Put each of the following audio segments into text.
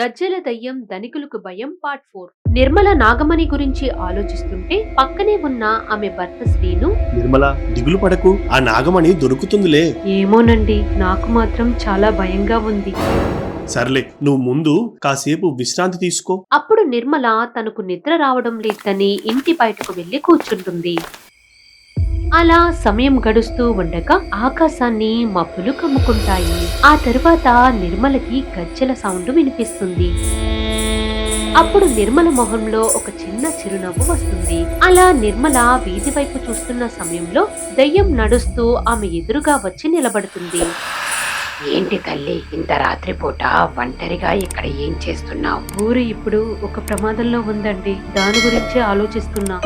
గజ్జెల దయ్యం ధనికులకు భయం part four. Nirmala Nagamani గురించి ఆలోచిస్తుంటే పక్కనే ఉన్న ఆమె భర్త శ్రీను నిర్మల దిగులు పడకు ఆ నాగమణి దొరుకుతుందిలే. ఏమోనండి నాకు మాత్రం చాలా భయంగా ఉంది. సర్లే నువ్వు ముందు కాసేపు విశ్రాంతి తీసుకో. అప్పుడు నిర్మల తనకు నిద్ర రావడం లేదని ఇంటి బయటకు వెళ్ళి కూర్చుంటుంది. అలా సమయం గడుస్తూ ఉండగా ఆకాశాన్ని మబ్బులు కమ్ముకుంటాయి. ఆ తరువాత నిర్మలకి గజ్జెల సౌండ్ వినిపిస్తుంది. అప్పుడు నిర్మల మొహంలో ఒక చిన్న చిరునవ్వు వస్తుంది. అలా నిర్మల వీధి వైపు చూస్తున్న సమయంలో దయ్యం నడుస్తూ ఆమె ఎదురుగా వచ్చి నిలబడుతుంది. ఏంటి తల్లి ఇంత రాత్రిపూట ఒంటరిగా ఇక్కడ ఏం చేస్తున్నావు? ఊరు ఇప్పుడు ఒక ప్రమాదంలో ఉందండి. దాని గురించి ఆలోచిస్తున్నా.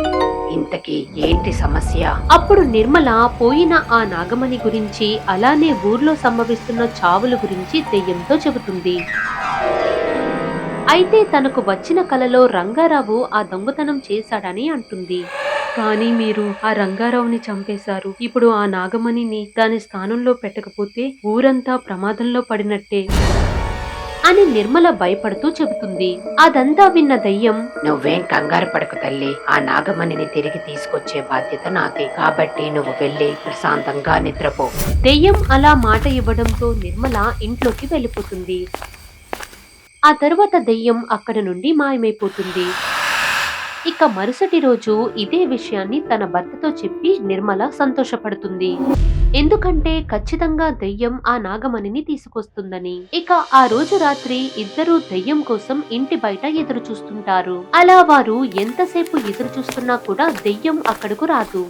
ఇంతకీ ఏంటి సమస్య? అప్పుడు నిర్మల పోయిన ఆ నాగమణి గురించి అలానే ఊర్లో సంభవిస్తున్న చావుల గురించి దెయ్యంతో చెబుతుంది. అయితే తనకు వచ్చిన కలలో రంగారావు ఆ దొంగతనం చేశాడని అంటుంది. కానీ మీరు ఆ రంగారావుని చంపేశారు. ఇప్పుడు ఆ నాగమణిని దాని స్థానంలో పెట్టకపోతే ఊరంతా ప్రమాదంలో పడినట్టే. అని నిర్మల భయపడుతూ చెబుతుంది. అదంతా విన్న దయ్యం నువ్వేం కంగారు పడకు తల్లి. ఆ నాగమణిని తిరిగి తీసుకొచ్చే బాధ్యత నాది. కాబట్టి నువ్వు వెళ్ళి ప్రశాంతంగా నిద్రపో. దెయ్యం అలా మాట ఇవ్వడంతో నిర్మల ఇంట్లోకి వెళ్ళిపోతుంది. ఆ తరువాత దెయ్యం అక్కడ నుండి మాయమైపోతుంది. ఇక మరుసటి రోజు ఇదే విషయాన్ని తన భర్తతో చెప్పి నిర్మల సంతోషపడుతుంది. ఎందుకంటే ఖచ్చితంగా దెయ్యం ఆ నాగమణిని తీసుకొస్తుందని. ఇక ఆ రోజు రాత్రి ఇద్దరు దెయ్యం కోసం ఇంటి బయట ఎదురు చూస్తుంటారు అలా వారు ఎంతసేపు ఎదురు చూస్తున్నా కూడా దెయ్యం అక్కడకు రాదు.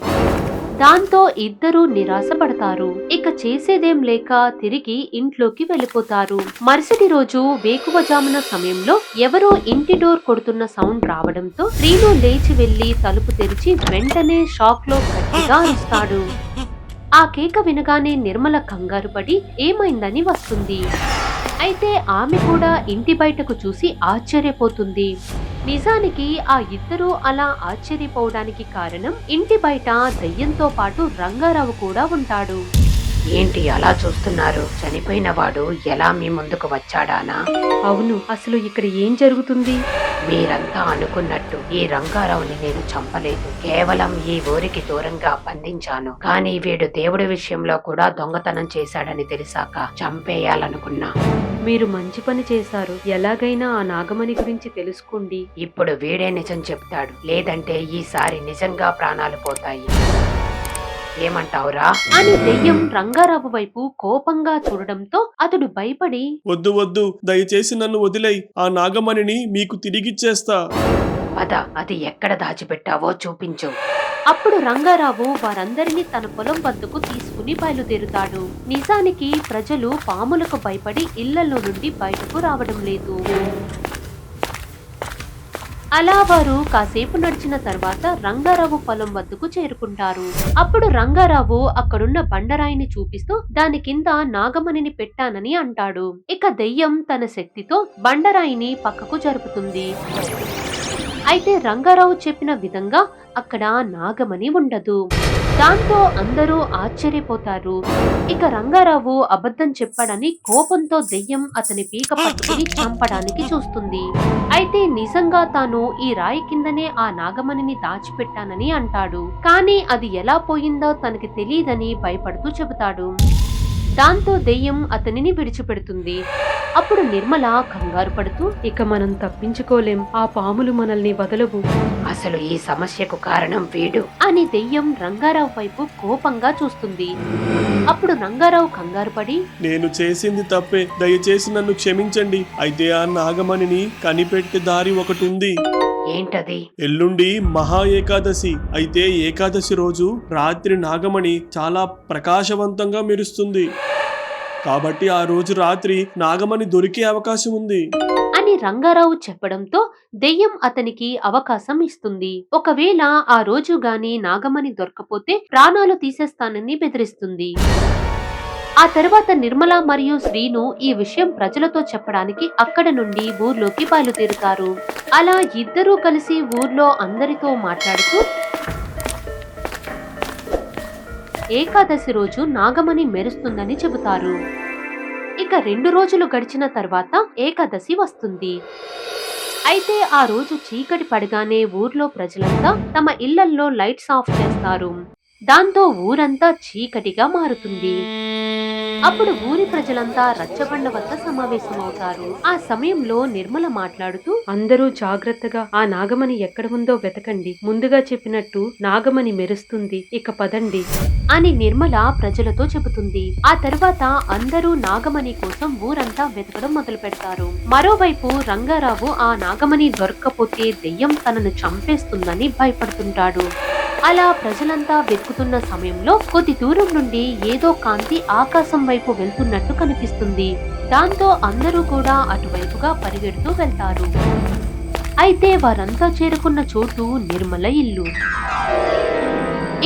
దాంతో ఇద్దరూ నిరాశపడతారు. ఇక చేసేదేం లేక తిరిగి ఇంట్లోకి వెళ్ళిపోతారు. మరుసటి రోజు వేకువజామున సమయంలో ఎవరో ఇంటి డోర్ కొడుతున్న సౌండ్ రావడంతో శ్రీను లేచి వెళ్ళి తలుపు తెరిచి వెంటనే షాక్లో గట్టిగా అరుస్తాడు. ఆ కేక వినగానే నిర్మల కంగారు పడి ఏమైందని వస్తుంది. అయితే ఆమె కూడా ఇంటి బయటకు చూసి ఆశ్చర్యపోతుంది. నిజానికి ఆ ఇద్దరూ అలా ఆశ్చర్యపోవడానికి కారణం ఇంటి బయట దయ్యంతో పాటు రంగారావు కూడా ఉంటాడు. ఏంటి అలా చూస్తున్నారు? చనిపోయిన వాడు ఎలా మీ ముందుకు వచ్చాడానా? అవును అసలు ఇక్కడ ఏం జరుగుతుంది? మీరంతా అనుకున్నట్టు ఈ రంగారావుని నేను చంపలేదు. కేవలం ఈ ఊరికి దూరంగా బంధించాను. కానీ వీడు దేవుడి విషయంలో కూడా దొంగతనం చేశాడని తెలిసాక చంపేయాలనుకున్నా. మీరు మంచి పని చేశారు. ఎలాగైనా ఆ నాగమణి గురించి తెలుసుకోండి. ఇప్పుడు వీడే నిజం చెప్తాడు. లేదంటే ఈసారి నిజంగా ప్రాణాలు పోతాయి. ఏమంటావురా? అని దెయ్యం రంగారావు వైపు కోపంగా చూడడంతో అతడు భయపడి వద్దు వద్దు దయచేసి నన్ను వదిలేయ్. ఆ నాగమణిని మీకు తిరిగిచ్చేస్తా. పద అది ఎక్కడ దాచిపెట్టావో చూపించు. అప్పుడు రంగారావు వారందరినీ తన పొలం వద్దకు తీసుకుని బయలుదేరుతాడు. నిజానికి ప్రజలు పాములకు భయపడి ఇళ్ళలో నుండి బయటకు రావడం లేదు. అలా వారు కాసేపు నడిచిన తర్వాత రంగారావు పొలం వద్దకు చేరుకుంటారు. అప్పుడు రంగారావు అక్కడున్న బండరాయిని చూపిస్తూ దాని కింద నాగమణిని పెట్టానని అంటాడు. ఇక దెయ్యం తన శక్తితో బండరాయిని పక్కకు జరుపుతుంది. అయితే రంగారావు చెప్పిన విధంగా అక్కడ నాగమణి ఉండదు. దాంతో అందరూ ఆశ్చర్యపోతారు. ఇక రంగారావు అబద్ధం చెప్పాడని కోపంతో దెయ్యం అతని పీక పట్టుకుని చంపడానికి చూస్తుంది. అయితే నిజంగా తాను ఈ రాయి కిందనే ఆ నాగమణిని దాచిపెట్టానని అంటాడు. కానీ అది ఎలా పోయిందో తనకి తెలియదని భయపడుతూ చెబుతాడు. దాంతో దెయ్యం అతనిని విడిచిపెడుతుంది. అప్పుడు నిర్మల కంగారు పడుతూ ఇక మనం తప్పించుకోలేం. ఆ పాములు మనల్ని వదలవు. అసలు ఈ సమస్యకు కారణం వీడు? అని దెయ్యం రంగారావు వైపు కోపంగా చూస్తుంది. అప్పుడు రంగారావు కంగారు పడి నేను చేసింది తప్పే. దయచేసి నన్ను క్షమించండి. అయితే ఆ నాగమణిని కనిపెట్టే దారి ఒకటి ఉంది ఏంటది? ఎల్లుండి మహా ఏకాదశి. అయితే ఏకాదశి రోజు రాత్రి నాగమణి చాలా ప్రకాశవంతంగా మెరుస్తుంది. కాబట్టి ఆ రోజు రాత్రి నాగమణి దొరికే అవకాశం ఉంది. అని రంగారావు చెప్పడంతో దెయ్యం అతనికి అవకాశం ఇస్తుంది. ఒకవేళ ఆ రోజు గాని నాగమణి దొరకపోతే ప్రాణాలు తీసేస్తానని బెదిరిస్తుంది. ఆ తర్వాత నిర్మల మరియు శ్రీను ఈ విషయం ప్రజలతో చెప్పడానికి అక్కడ నుండి ఊర్లోకి బయలుదేరుతారు. అలా ఇద్దరూ కలిసి ఊర్లో అందరితో మాట్లాడుతూ ఏకాదశి రోజు నాగమణి మెరుస్తుందని చెబుతారు. ఇక రెండు రోజులు గడిచిన తర్వాత ఏకాదశి వస్తుంది. అయితే ఆ రోజు చీకటి పడగానే ఊర్లో ప్రజలంతా తమ ఇళ్ళల్లో లైట్స్ ఆఫ్ చేస్తారు. దాంతో ఊరంతా చీకటిగా మారుతుంది. అప్పుడు ఊరి ప్రజలంతా రచ్చబండ వద్ద సమావేశమవుతారు. ఆ సమయంలో నిర్మల మాట్లాడుతూ అందరూ జాగ్రత్తగా ఆ నాగమణి ఎక్కడ ఉందో వెతకండి. ముందుగా చెప్పినట్టు నాగమణి మెరుస్తుంది. ఇక పదండి. అని నిర్మల ప్రజలతో చెబుతుంది. ఆ తర్వాత అందరూ నాగమణి కోసం ఊరంతా వెతకడం మొదలు పెడతారు మరోవైపు రంగారావు ఆ నాగమణి దొరక్కపోతే దెయ్యం తనను చంపేస్తుందని భయపడుతుంటాడు. అలా ప్రజలంతా వెతుకుతున్న సమయంలో కొద్ది దూరం నుండి ఏదో కాంతి ఆకాశం వైపు వెళ్తున్నట్టు కనిపిస్తుంది. దాంతో అందరూ కూడా అటువైపుగా పరిగెడుతూ వెళ్తారు. అయితే వారంతా చేరుకున్న చోటు నిర్మల ఇల్లు.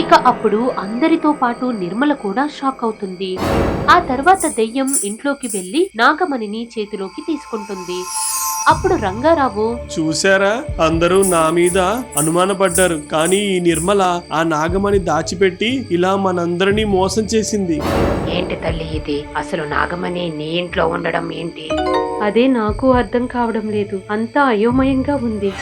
ఇక అప్పుడు అందరితో పాటు నిర్మల కూడా షాక్ అవుతుంది. ఆ తర్వాత దెయ్యం ఇంట్లోకి వెళ్ళి నాగమణిని చేతిలోకి తీసుకుంటుంది. అప్పుడు రంగారావు చూసారా అందరూ నా మీద అనుమానపడ్డారు. కానీ ఈ నిర్మల ఆ నాగమణి దాచిపెట్టి ఇలా మనందరినీ మోసం చేసింది. ఏంటి తల్లి ఇది? అసలు నాగమణి నీ ఇంట్లో ఉండడం ఏంటి? అదే నాకు అర్థం కావడం లేదు. అంతా అయోమయంగా ఉంది.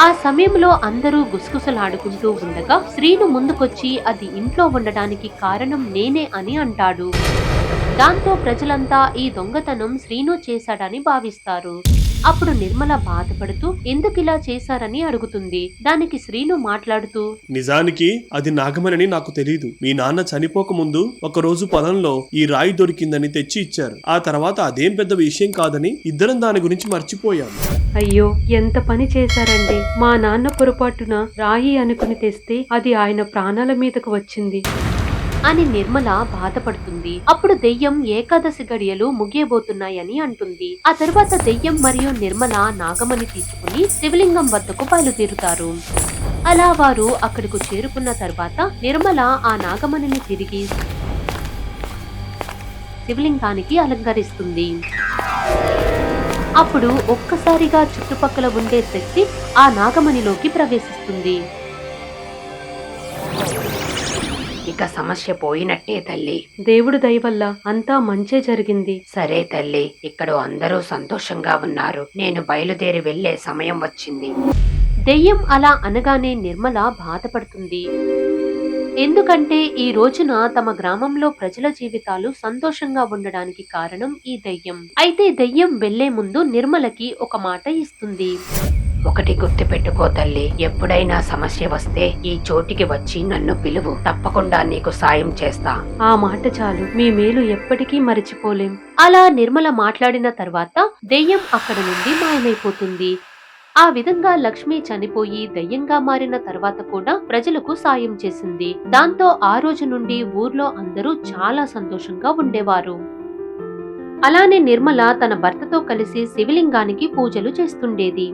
ఆ సమయంలో అందరూ గుసగుసలాడుకుంటూ ఉండగా శ్రీను ముందుకొచ్చి అది ఇంట్లో ఉండడానికి కారణం నేనే అని అంటాడు. దాంతో ప్రజలంతా ఈ దొంగతనం శ్రీను చేశాడని భావిస్తారు. అప్పుడు నిర్మల బాధపడుతూ ఎందుకిలా చేశారని అడుగుతుంది. దానికి శ్రీను మాట్లాడుతూ నిజానికి అది నాగమణి నాకు తెలియదు మీ నాన్న చనిపోక ముందు ఒక రోజు పొలంలో ఈ రాయి దొరికిందని తెచ్చి ఇచ్చారు. ఆ తర్వాత అదేం పెద్ద విషయం కాదని ఇద్దరం దాని గురించి మర్చిపోయాం. అయ్యో ఎంత పని చేశారండి. మా నాన్న పొరపాటున రాయి అనుకుని తెస్తే అది ఆయన ప్రాణాల మీదకు వచ్చింది. అని నిర్మల బాధపడుతుంది. అప్పుడు దెయ్యం ఏకాదశి గడియలు ముగియబోతున్నాయని అంటుంది. ఆ తర్వాత దెయ్యం మరియు నిర్మల నాగమణి తీసుకుని శివలింగం వద్దకు బయలుదేరుతారు. అలా వారు అక్కడకు చేరుకున్న తర్వాత నిర్మల ఆ నాగమణిని తిరిగి శివలింగానికి అలంకరిస్తుంది. అప్పుడు ఒక్కసారిగా చుట్టుపక్కల ఉండే శక్తి ఆ నాగమణిలోకి ప్రవేశిస్తుంది. ఇక సమస్య పోయినట్టే తల్లి. దేవుడు దయ వల్ల అంతా మంచే జరిగింది. సరే తల్లి ఇక్కడ అందరూ సంతోషంగా ఉన్నారు. నేను బయలుదేరి వెళ్ళే సమయం వచ్చింది. దెయ్యం అలా అనగానే నిర్మల బాధపడుతుంది. ఎందుకంటే ఈ రోజున తమ గ్రామంలో ప్రజల జీవితాలు సంతోషంగా ఉండడానికి కారణం ఈ దెయ్యం. అయితే దెయ్యం వెళ్ళే ముందు నిర్మలకి ఒక మాట ఇస్తుంది. ఒకటి గుర్తుపెట్టుకో తల్లి. ఎప్పుడైనా సమస్య వస్తే ఈ చోటికి వచ్చి నన్ను పిలువు. తప్పకుండా నీకు సాయం చేస్తా. ఆ మాట చాలు. మీ మేలు ఎప్పటికీ మరిచిపోలేం. అలా నిర్మల మాట్లాడిన తర్వాత దెయ్యం అక్కడ నుండి మాయమైపోతుంది. ఆ విధంగా లక్ష్మి చనిపోయి దయ్యంగా మారిన తర్వాత కూడా ప్రజలకు సాయం చేసింది. దాంతో ఆ రోజు నుండి ఊర్లో అందరూ చాలా సంతోషంగా ఉండేవారు. అలానే నిర్మల తన భర్తతో కలిసి శివలింగానికి పూజలు చేస్తుండేది.